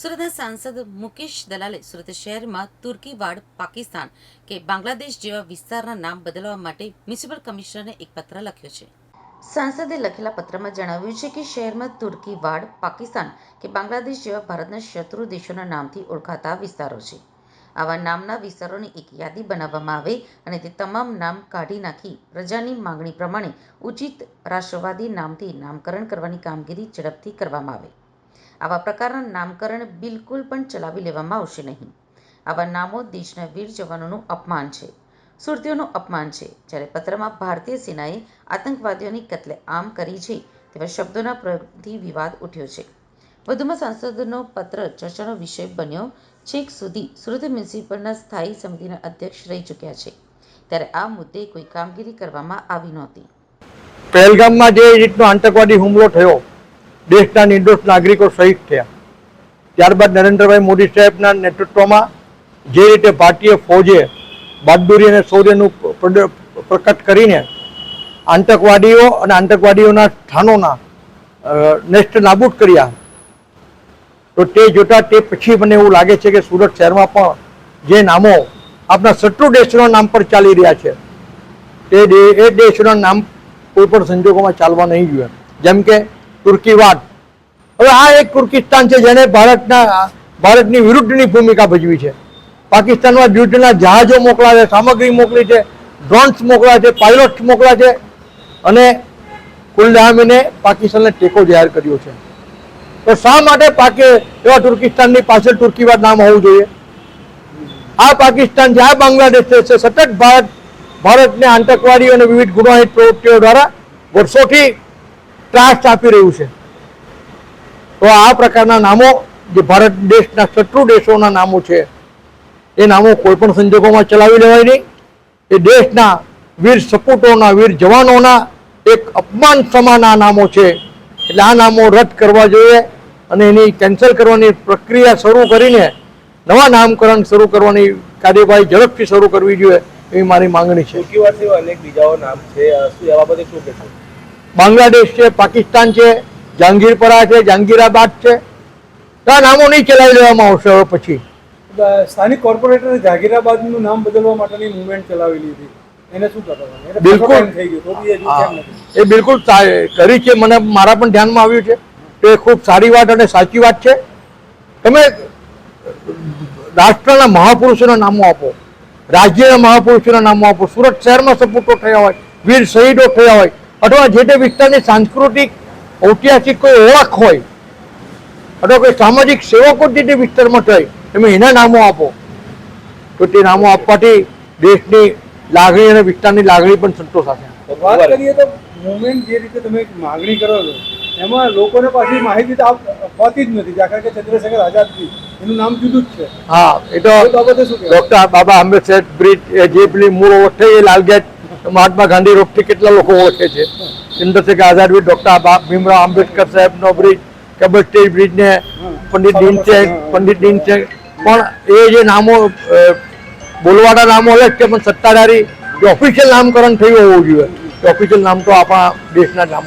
સુરતના સાંસદ મુકેશ દલાલે સુરત શહેરમાં તુર્કીવાડ પાકિસ્તાન કે બાંગ્લાદેશ જેવા વિસ્તારના નામ બદલવા માટે મ્યુનિસિપલ કમિશનરને એક પત્ર લખ્યો છે. સાંસદે લખેલા પત્રમાં જણાવ્યું છે કે શહેરમાં તુર્કી વાડ પાકિસ્તાન કે બાંગ્લાદેશ જેવા ભારતના શત્રુ દેશોના નામથી ઓળખાતા વિસ્તારો છે. આવા નામના વિસ્તારોની એક યાદી બનાવવામાં આવે અને તે તમામ નામ કાઢી નાખી પ્રજાની માંગણી પ્રમાણે ઉચિત રાષ્ટ્રવાદી નામથી નામકરણ કરવાની કામગીરી ઝડપથી કરવામાં આવે. આવા પ્રકારના નામકરણ બિલકુલ પણ ચલાવી લેવામાં આવશે નહીં. આવા નામો દેશના વીર જવાનોનું અપમાન છે. સુરતીઓનું અપમાન છે. જ્યારે પત્રમાં ભારતીય સેનાએ આતંકવાદીઓની કત્લે આમ કરી છે, તેવા શબ્દોના પ્રયોગથી વિવાદ ઉઠ્યો છે. વધુમાં સાંસદનો પત્ર ચર્ચાનો વિષય બન્યો છેક સુધી સુરત મ્યુનિસિપલના સ્થાયી સમિતિના અધ્યક્ષ રહી ચૂક્યા છે. ત્યારે આ મુદ્દે કોઈ કામગીરી કરવામાં આવી નહોતી. પહેલગામમાં જે રીતનો આતંકવાદી હુમલો થયો દેશના નિર્દોષ નાગરિકો શહીદ થયા. ત્યારબાદ નરેન્દ્રભાઈ મોદી સાહેબના નેતૃત્વમાં જે રીતે ભારતીય ફૌજે બહાદુરી અને શૌર્યનું પ્રકટ કરીને આતંકવાદીઓ અને આતંકવાદીઓના સ્થાનોના નેસ્ટ નાબૂદ કર્યા. તો તે જોતા તે પછી મને એવું લાગે છે કે સુરત શહેરમાં પણ જે નામો આપણા શત્રુ દેશોના નામ પર ચાલી રહ્યા છે, તે એ દેશોના નામ કોઈ પણ સંજોગોમાં ચાલવા નહીં જોઈએ. જેમ કે તુર્કીવાદ હવે આ એક તુર્કિસ્તાન છે જેને ભારતના ભારતની વિરુદ્ધની ભૂમિકા ભજવી છે. પાકિસ્તાનમાં યુદ્ધના જહાજો મોકલ્યા છે સામગ્રી મોકલી છે ડ્રોન્સ મોકલા છે પાયલોટ્સ મોકલા છે અને કુલદામીને પાકિસ્તાનને ટેકો જાહેર કર્યો છે. તો શા માટે પાકે એવા તુર્કિસ્તાનની પાછળ તુર્કીવાદ નામ હોવું જોઈએ? આ પાકિસ્તાન જે આ બાંગ્લાદેશ છે, સતત ભારત, ભારતને આતંકવાદી અને વિવિધ ગુનાહિત પ્રવૃત્તિઓ દ્વારા વર્ષોથી ત્રાસ આપી રહ્યું છે. તો આ પ્રકારના નામો જે ભારત દેશના શત્રુ દેશોના નામો છે, એ નામો કોઈ પણ સંજોગોમાં ચલાવી લેવાય નહીં. એ દેશના વીર સપૂતોના, વીર જવાનોના એક અપમાન સમાન આ નામો છે. એટલે આ નામો રદ કરવા જોઈએ અને એની કેન્સલ કરવાની પ્રક્રિયા શરૂ કરીને નવા નામકરણ શરૂ કરવાની કાર્યવાહી ઝડપથી શરૂ કરવી જોઈએ એવી મારી માંગણી છે. અનેક બીજાઓ નામ છે શું એવા બધે શું કહેશો? બાંગ્લાદેશ છે પાકિસ્તાન છે જહાંગીરપરા છે જહાંગીરાબાદ છે. આ નામો નહીં ચલાવી લેવામાં આવશે હવે પછી. સ્થાનિક કોર્પોરેટરે જાગીરાબાદનું નામ બદલવા માટેની મુવમેન્ટ ચલાવેલી હતી એને શું કરવાનું બિલકુલ. થઈ ગયો એ બિલકુલ કરી છે મને મારા પણ ધ્યાનમાં આવ્યું છે. તો એ ખૂબ સારી વાત અને સાચી વાત છે. તમે રાષ્ટ્રના મહાપુરુષોના નામો આપો. રાજ્યના મહાપુરુષોના નામો આપો. સુરત શહેરમાં સપૂતો થયા હોય વીર શહીદો થયા હોય. અથવા જે તે વિસ્તારની સાંસ્કૃતિક ઐતિહાસિક કોઈ ઓળખ હોય અથવા કોઈ સામાજિક સેવકો જે તે વિસ્તારમાં થાય તમે એના નામો આપો. તો તે નામો આપવાથી દેશની લાગણી અને વિસ્તારની લાગણી પણ સંતોષાશે વાત કરીએ તો મુવમેન્ટ જે રીતે તમે માગણી કરો છો એમાં લોકોને પાછી માહિતી તો આપ- અપાતી જ નથી. દાખલા કે ચંદ્રશેખર આઝાદજી એનું નામ જુદું જ છે. હા એ તો ડોક્ટર બાબા આંબેડકર બ્રિજ જે પેલી મૂળ ઓળખ છે એ લાલગેટ મહાત્મા ગાંધી રોડથી કેટલા લોકો ઓળખે છે? ચંદ્રશેખર આઝાદ બ્રિજ ડોક્ટર ભીમરાવ આંબેડકર સાહેબનો બ્રિજ કેબલ સ્ટેજ બ્રિજને પંડિત દીનચેક પંડિત દીનચેક પણ એ જે નામો બોલવાના નામો અલગ છે પણ સત્તાધારી ઓફિશિયલ નામકરણ થયું હોવું જોઈએ. ઓફિશિયલ નામ તો આપણા દેશના નામો